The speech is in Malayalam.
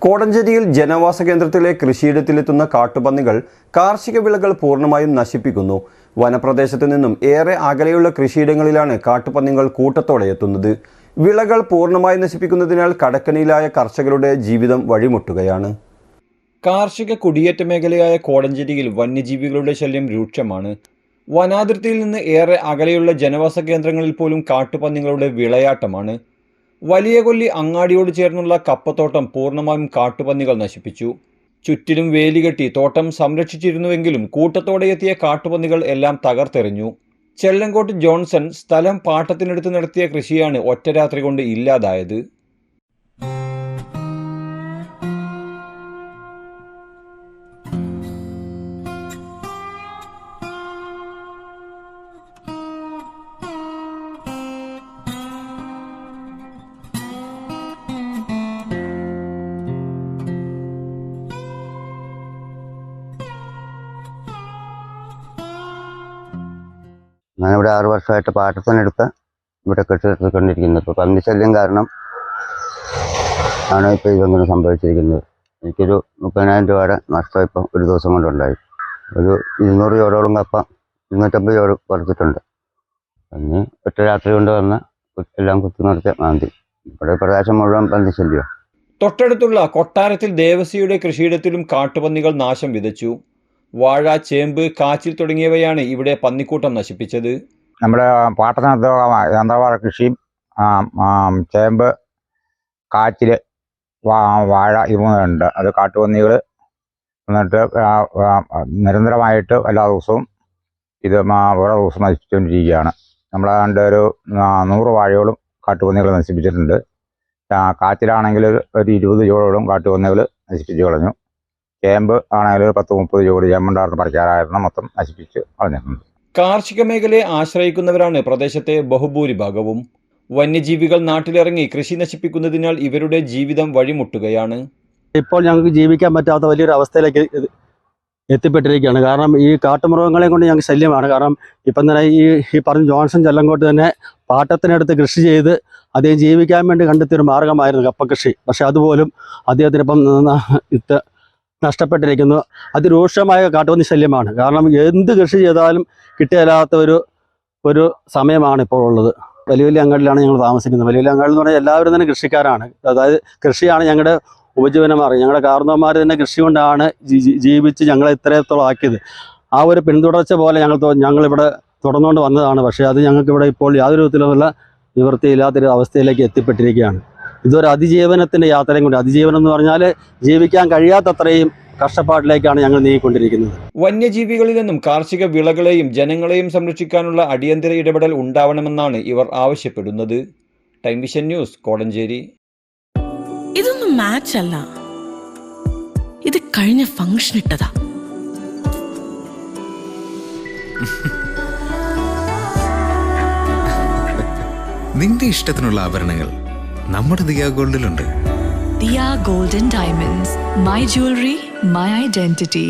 കോടഞ്ചേരിയിൽ ജനവാസ കേന്ദ്രത്തിലെ കൃഷിയിടത്തിലെത്തുന്ന കാട്ടുപന്നികൾ കാർഷിക വിളകൾ പൂർണമായും നശിപ്പിക്കുന്നു. വനപ്രദേശത്ത് നിന്നും ഏറെ അകലെയുള്ള കൃഷിയിടങ്ങളിലാണ് കാട്ടുപന്നികൾ കൂട്ടത്തോടെ എത്തുന്നത്. വിളകൾ പൂർണമായി നശിപ്പിക്കുന്നതിനാൽ കടക്കണിയിലായ കർഷകരുടെ ജീവിതം വഴിമുട്ടുകയാണ്. കാർഷിക കുടിയേറ്റ മേഖലയായ കോടഞ്ചേരിയിൽ വന്യജീവികളുടെ ശല്യം രൂക്ഷമാണ്. വനാതിർത്തിയിൽ നിന്ന് ഏറെ അകലെയുള്ള ജനവാസ കേന്ദ്രങ്ങളിൽ പോലും കാട്ടുപന്നികളുടെ വിളയാട്ടമാണ്. വലിയ കൊല്ലി അങ്ങാടിയോട് ചേർന്നുള്ള കപ്പത്തോട്ടം പൂർണമായും കാട്ടുപന്നികൾ നശിപ്പിച്ചു. ചുറ്റിലും വേലികെട്ടി തോട്ടം സംരക്ഷിച്ചിരുന്നുവെങ്കിലും കൂട്ടത്തോടെ എത്തിയ കാട്ടുപന്നികൾ എല്ലാം തകർത്തെറിഞ്ഞു. ചെല്ലങ്കോട്ട് ജോൺസൺ സ്ഥലം പാട്ടത്തിനെടുത്ത് നടത്തിയ കൃഷിയാണ് ഒറ്റരാത്രി കൊണ്ട് ഇല്ലാതായത്. ഞാനിവിടെ ആറു വർഷമായിട്ട് പാട്ടത്തിനെടുത്ത് ഇവിടെ കെട്ടിക്കൊണ്ടിരിക്കുന്നത് ഇപ്പോൾ പന്നിശല്യം കാരണം ആണ് ഇപ്പോൾ ഇതങ്ങനെ സംഭവിച്ചിരിക്കുന്നത്. എനിക്കൊരു മുപ്പതിനായിരം രൂപയുടെ നഷ്ടം ഇപ്പം ഒരു ദിവസം കൊണ്ടുണ്ടായി. ഒരു ഇരുന്നൂറ് ചോടോളം കപ്പ ഇരുന്നൂറ്റമ്പത് ചോട് കുറച്ചിട്ടുണ്ട് പിന്നെ ഒറ്റ രാത്രി കൊണ്ട് വന്ന് എല്ലാം കുത്തി നിർത്തിയ മാന്തി. ഇവിടെ പ്രദേശം മുഴുവൻ പന്നിശല്യം തൊട്ടടുത്തുള്ള കൊട്ടാരത്തിൽ ദേവസിയുടെ കൃഷിയിടത്തിലും കാട്ടുപന്നികൾ നാശം വിതച്ചു. വാഴ ചേമ്പ് കാച്ചിൽ തുടങ്ങിയവയാണ് ഇവിടെ പന്നിക്കൂട്ടം നശിപ്പിച്ചത്. നമ്മുടെ പാട്ടത്തിനകത്ത് യന്ത്രവാഴ കൃഷിയും ചേമ്പ് കാച്ചിൽ വാഴ മൂന്നുണ്ട് അത് കാട്ടുപന്നികൾ എന്നിട്ട് നിരന്തരമായിട്ട് എല്ലാ ദിവസവും ഇത് ഓരോ ദിവസം നശിപ്പിച്ചുകൊണ്ടിരിക്കുകയാണ്. നമ്മളാണ്ട് ഒരു നൂറ് വാഴയോളം കാട്ടുപന്നികൾ നശിപ്പിച്ചിട്ടുണ്ട്. കാച്ചിലാണെങ്കിൽ ഒരു ഇരുപത് ജോളോളം കാട്ടുപന്നികൾ നശിപ്പിച്ചു കളഞ്ഞു. ചേമ്പ് ആണെങ്കിൽ ഒരു പത്ത് മുപ്പത് ജോഡി ചേമ്പുണ്ടായിരുന്നു പറിക്കാറായിരുന്നു മൊത്തം നശിപ്പിച്ച് കളഞ്ഞിട്ടുണ്ട്. കാർഷിക മേഖലയെ ആശ്രയിക്കുന്നവരാണ് പ്രദേശത്തെ ബഹുഭൂരിഭാഗവും. വന്യജീവികൾ നാട്ടിലിറങ്ങി കൃഷി നശിപ്പിക്കുന്നതിനാൽ ഇവരുടെ ജീവിതം വഴിമുട്ടുകയാണ്. ഇപ്പോൾ ഞങ്ങൾക്ക് ജീവിക്കാൻ പറ്റാത്ത വലിയൊരു അവസ്ഥയിലേക്ക് എത്തിപ്പെട്ടിരിക്കുകയാണ്. കാരണം ഈ കാട്ടുമൃഗങ്ങളെ കൊണ്ട് ഞങ്ങൾക്ക് ശല്യമാണ്. കാരണം ഇപ്പം തന്നെ ഈ ഈ പറഞ്ഞ ജോൺസൺ ചെല്ലങ്കോട്ട് തന്നെ പാട്ടത്തിനടുത്ത് കൃഷി ചെയ്ത് അദ്ദേഹം ജീവിക്കാൻ വേണ്ടി കണ്ടെത്തിയൊരു മാർഗമായിരുന്നു കപ്പ കൃഷി. പക്ഷെ അതുപോലും അദ്ദേഹത്തിന് ഇപ്പം ന- ഇത് നഷ്ടപ്പെട്ടിരിക്കുന്നു. അതിരൂക്ഷമായ കാട്ടുപന്നി ശല്യമാണ്. കാരണം എന്ത് കൃഷി ചെയ്താലും കിട്ടിയല്ലാത്ത ഒരു ഒരു സമയമാണ് ഇപ്പോൾ ഉള്ളത്. വലിയ വലിയ അങ്ങാടിലാണ് ഞങ്ങൾ താമസിക്കുന്നത്. വലിയ വലിയ അങ്ങാടി എന്ന് പറഞ്ഞാൽ എല്ലാവരും തന്നെ കൃഷിക്കാരാണ്. അതായത് കൃഷിയാണ് ഞങ്ങളുടെ ഉപജീവനമാർഗം ഞങ്ങളുടെ കാർന്നവന്മാർ തന്നെ കൃഷി കൊണ്ടാണ് ജീവിച്ച് ഞങ്ങളെ ഇത്രത്തോളം ആക്കിയത്. ആ ഒരു പിന്തുടർച്ച പോലെ ഞങ്ങൾ ഞങ്ങളിവിടെ തുടർന്നുകൊണ്ട് വന്നതാണ്. പക്ഷേ അത് ഞങ്ങൾക്കിവിടെ ഇപ്പോൾ യാതൊരു വിധത്തിലുമുള്ള നിവൃത്തിയില്ലാത്തൊരു അവസ്ഥയിലേക്ക് എത്തിപ്പെട്ടിരിക്കുകയാണ്. ഇതൊരു അതിജീവനത്തിന്റെ യാത്രയും കൊണ്ട് അതിജീവനം എന്ന് പറഞ്ഞാൽ ജീവിക്കാൻ കഴിയാത്തത്രയും കഷ്ടപ്പാടിലേക്കാണ് ഞങ്ങൾ നീങ്ങിക്കൊണ്ടിരിക്കുന്നത്. വന്യജീവികളിൽ നിന്നും കാർഷിക വിളകളെയും ജനങ്ങളെയും സംരക്ഷിക്കാനുള്ള അടിയന്തര ഇടപെടൽ ഉണ്ടാവണമെന്നാണ് ഇവർ ആവശ്യപ്പെടുന്നത്. Time Vision News Kodanchery. ഇതൊന്നും മാച്ച് അല്ല. ഇത് കഴിഞ്ഞ ഫംഗ്ഷൻ ഇട്ടതാ. നിന്റെ ഇഷ്ടത്തിനുള്ള ആഭരണങ്ങൾ നമ്മുടെ Diya ഗോൾഡിലുണ്ട്. Diya golden diamonds. My jewellery my identity.